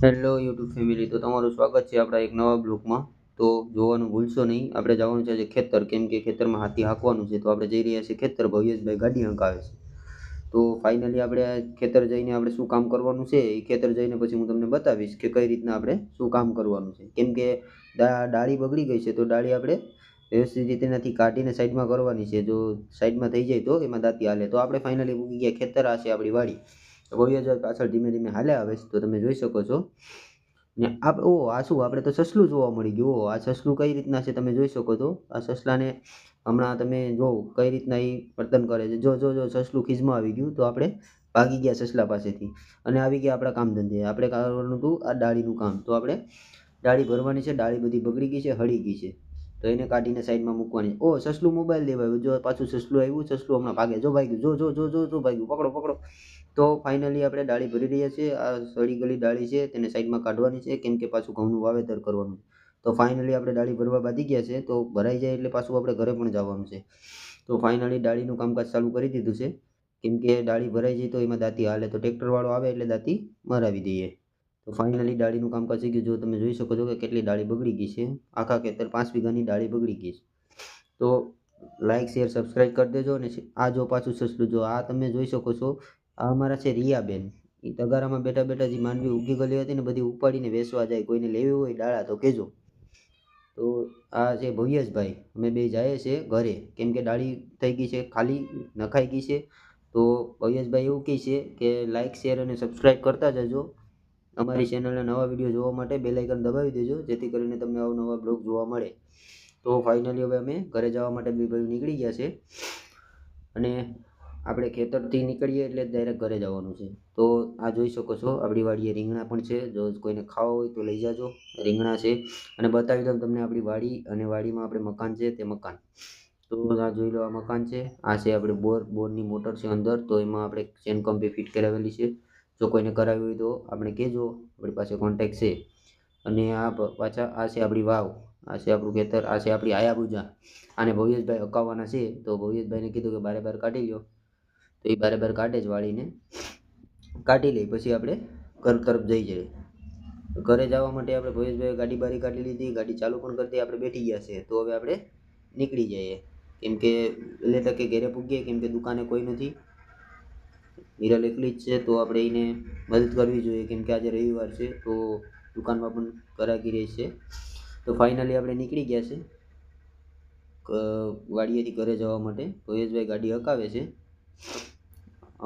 Hello YouTube family તો તમારું સ્વાગત છે આપણા એક નવા બ્લોગમાં તો જોવાનું ભૂલશો નહીં, આપણે જવાનું છે ખેતર, કેમ કે ખેતરમાં હાથી હાંકવાનું છે, તો આપણે જઈ રહ્યા છીએ ખેતર, ભવ્યેશભાઈ ગાડી હંકાવે છે. તો ફાઇનલી આપણે ખેતર જઈને આપણે શું કામ કરવાનું છે, એ ખેતર જઈને પછી હું તમને બતાવીશ કે કઈ રીતના આપણે શું કામ કરવાનું છે. કેમ કે ડાળી બગડી ગઈ છે, તો ડાળી આપણે વ્યવસ્થિત રીતે એનાથી કાઢીને સાઈડમાં કરવાની છે, જો સાઈડમાં થઈ જાય તો એમાં દાંતી હાલે. તો આપણે ફાઇનલી મૂકી ગયા, ખેતર આ છે આપણી વાડી. તો ભવ્યભાઈ પાછળ ધીમે ધીમે હાલ્યા આવે છે, તો તમે જોઈ શકો છો. ને આપ ઓ, આ શું? આપણે તો સસલું જોવા મળી ગયું. આ સસલું કઈ રીતના છે તમે જોઈ શકો છો? આ સસલાને હમણાં તમે જો કઈ રીતના એ વર્તન કરે છે. જો જો જો સસલું ખીજમાં આવી ગયું, તો આપણે ભાગી ગયા સસલા પાસેથી. અને આવી ગયા આપણા કામ ધંધે આપણે કરવાનું હતું આ ડાળીનું કામ. તો આપણે ડાળી ભરવાની છે. ડાળી બધી બગડી ગઈ છે, હળી ગઈ છે. તો એને કાઢીને સાઈડમાં મૂકવાની. ઓ, સસલું મોબાઈલ લેવાયું જો પાછું સસલું આવ્યું, સસલું હમણાં ભાગે. જો ભાગ્યું, જો જો જો જો જો ભાગ્યું. પકડો પકડો. તો ફાઇનલી આપણે ડાળી ભરી રહ્યા છીએ. આ સળી ગળી ડાળી છે. તેને સાઈડમાં કાઢવાની છે, કેમ કે પાછું ઘઉંનું વાવેતર કરવાનું તો ફાઇનલી આપણે ડાળી ભરવા બાંધી ગયા છે. તો ભરાઈ જાય એટલે પાછું આપણે ઘરે પણ જવાનું છે. તો ફાઇનલી ડાળીનું કામકાજ ચાલુ કરી દીધું છે. કેમ કે ડાળી ભરાઈ જાય તો એમાં દાંતી હાલે. તો ટ્રેક્ટરવાળો આવે એટલે દાંતી મરાવી દઈએ. તો ફાઇનલી ડાળીનું કામકાજ થઈ ગયું. જો તમે જોઈ શકો છો કે કેટલી ડાળી બગડી ગઈ છે. આખા ખેતર પાંચ વીઘાની ડાળી બગડી ગઈ છે. તો લાઇક શેર સબસ્ક્રાઈબ કરી દેજો અને આ જો પાછું સસલું, જો આ તમે જોઈ શકો છો, આ અમારા છે રિયાબેન. એ તગારામાં બેઠા બેઠા જે માંડવી ઉગી ગયેલી હતી ને બધી ઉપાડીને વેચવા જાય, કોઈને લેવી હોય ડાળા તો કહેજો તો આ છે ભવ્યશભાઈ અમે બે જઈએ છીએ ઘરે. કેમ કે ડાળી થઈ ગઈ છે, ખાલી નખાઈ ગઈ છે. તો ભવ્યશભાઈ એવું કહે છે કે લાઇક શેર અને સબસ્ક્રાઈબ કરતા જજો. અમારી ચેનલના નવા વીડિયો જોવા માટે બેલ આઇકન દબાવી દેજો, જેથી કરીને તમને અવનવા બ્લોગ જોવા મળે. તો ફાઇનલી હવે અમે ઘરે જવા માટે બે ભાઈ નીકળી ગયા છે. અને આપણે ખેતરથી નીકળીએ એટલે ડાયરેક્ટ ઘરે જવાનું છે. તો આ જોઈ શકો છો, આપણી વાડીએ રીંગણા પણ છે. જો કોઈને ખાવા હોય તો લઈ જાજો, રીંગણા છે. અને બતાવી દઉં તમને આપણી વાડી અને વાડીમાં આપણે મકાન છે, તે મકાન. તો આ જોઈ લો આ મકાન છે. આ છે આપણે બોર, બોરની મોટર છે અંદર. તો એમાં આપણે ચેન કંપી ફિટ કરાવેલી છે. જો કોઈને કરાવી હોય તો આપણે કહેજો, આપણી પાસે કોન્ટેક છે. અને આ પાછા આ છે આપણી વાવ, આ છે આપણું ખેતર, આ છે આપણી આયાબુજા આને ભવ્યેશભાઈ અકાવવાના છે, તો ભવ્યેશભાઈને કીધું કે બારે બાર કાઢી લ્યો. તો એ બારે બાર કાઢે જ વાળીને કાઢી લઈ પછી આપણે ઘર તરફ જઈ જઈએ. ઘરે જવા માટે આપણે ભવ્યેશભાઈ ગાડી બારી કાઢી લીધી, ગાડી ચાલુ પણ કરતી આપણે બેઠી ગયા છે. તો હવે આપણે નીકળી જઈએ. કેમ કે એટલે તકે ઘરે પૂગીએ, કેમ કે દુકાને કોઈ નથી. હિરલ એકલી જ છે, તો આપણે એને મદદ કરવી જોઈએ. કેમ કે આજે રવિવાર છે, તો દુકાનમાં પણ કરાકી રહી છે. તો ફાઇનલી આપણે નીકળી ગયા છે વાડીએથી ઘરે જવા માટે. ભવેશભાઈ ગાડી હકાવે છે.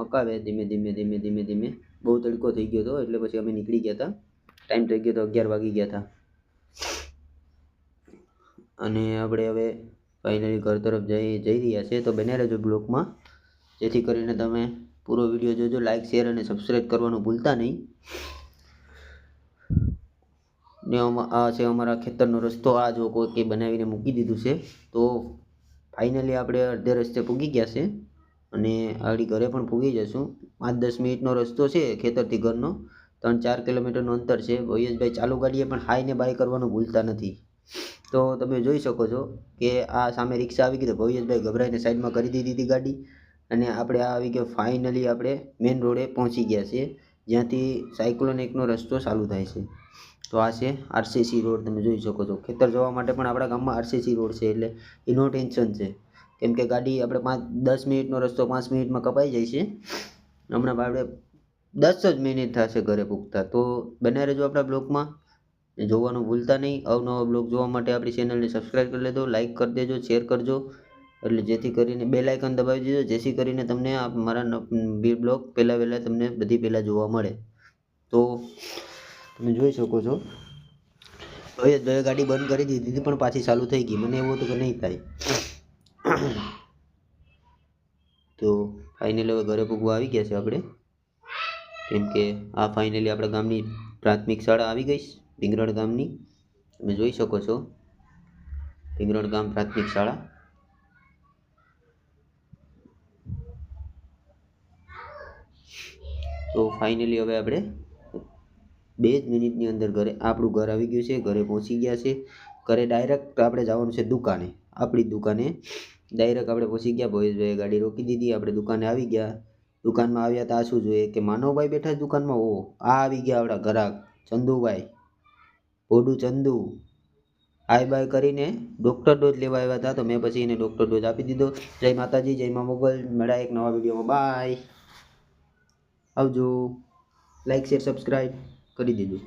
હકાવે ધીમે ધીમે ધીમે ધીમે ધીમે. બહુ તડકો થઈ ગયો હતો, એટલે પછી અમે નીકળી ગયા હતા. ટાઈમ થઈ ગયો તો અગિયાર વાગી ગયા હતા. અને આપણે હવે ફાઇનલી ઘર તરફ જઈ જઈ રહ્યા છીએ તો બને રહેજો બ્લોકમાં. જેથી કરીને તમે પૂરો વીડિયો જોજો લાઇક શેર અને સબસ્ક્રાઈબ કરવાનું ભૂલતા નહીં. ને આ છે અમારા ખેતરનો રસ્તો. આ જો કોઈ બનાવીને મૂકી દીધું છે. તો ફાઇનલી આપણે અડધે રસ્તે પૂગી ગયા છે અને આડી ઘરે પણ પૂગી જશું. પાંચ દસ મિનિટનો રસ્તો છે ખેતરથી ઘરનો. ત્રણ ચાર કિલોમીટરનું અંતર છે. ભૈયેશભાઈ ચાલુ ગાડીએ પણ હાઈને બાય કરવાનું ભૂલતા નથી. તો તમે જોઈ શકો છો કે આ સામે રિક્ષા આવી ગઈ તો ભૈયેશભાઈ ગભરાઈને સાઈડમાં કરી દીધી હતી ગાડી. અને આપણે આ આવી ગયા ફાઇનલી આપણે મેઇન રોડે પહોંચી ગયા છીએ, જ્યાંથી સાયક્લોનિકનો રસ્તો ચાલુ થાય છે. તો આ છે આરસીસી રોડ તમે જોઈ શકો છો. ખેતર જવા માટે પણ આપણા ગામમાં આરસીસી રોડ છે એટલે એનો ટેન્શન છે. કેમ કે ગાડી આપણે પાંચ, દસ મિનિટનો રસ્તો પાંચ મિનિટમાં કપાઈ જાય છે. હમણાં આપણે દસ જ મિનિટ થશે ઘરે પૂગતા. તો બને રહેજો આપણા બ્લોગમાં. જોવાનું ભૂલતા નહીં. અવનવા બ્લોગ જોવા માટે આપણી ચેનલને સબસ્ક્રાઈબ કરી લેજો લાઇક કરી દેજો શેર કરજો. એટલે જેથી કરીને બે લાઇકન દબાવી દેજો જેથી કરીને તમને આ મારા બી બ્લોગ પહેલાં વહેલાં તમને બધી પહેલાં જોવા મળે. તો તમે જોઈ શકો છો. હવે ગાડી બંધ કરી દીધી હતી, પણ પાછી ચાલુ થઈ ગઈ. મને એવું હતું કે નહીં થાય. તો ફાઇનલી હવે ઘરે પૂગવા આવી ગયા છે આપણે. કેમ કે આ ફાઇનલી આપણા ગામની પ્રાથમિક શાળા આવી ગઈ ભીંગરણ ગામની. તમે જોઈ શકો છો. ભીંગરણ ગામ પ્રાથમિક શાળા. તો ફાઇનલી હવે આપણે બે જ મિનિટની અંદર ઘરે, આપણું ઘર આવી ગયું છે, ઘરે પહોંચી ગયા છે. ઘરે ડાયરેક્ટ આપણે જવાનું છે દુકાને. આપણી દુકાને ડાયરેક્ટ આપણે પહોંચી ગયા ભોયેશભાઈએ ગાડી રોકી દીધી, આપણે દુકાને આવી ગયા. દુકાનમાં આવ્યા તો આ શું જોઈએ કે માનવભાઈ બેઠા દુકાનમાં? ઓ આ આવી ગયા આપણા ઘરાક ચંદુભાઈ, ભોડું ચંદુ. આય બાય કરીને ડૉક્ટર ડોઝ લેવા આવ્યા હતા તો મેં પછી એને ડૉક્ટર ડોઝ આપી દીધો. જય માતાજી, જય મા મોગલ. મળ્યા એક નવા વિડીયોમાં. બાય આવજો. લાઇક શેર સબસ્ક્રાઈબ કરી દીધું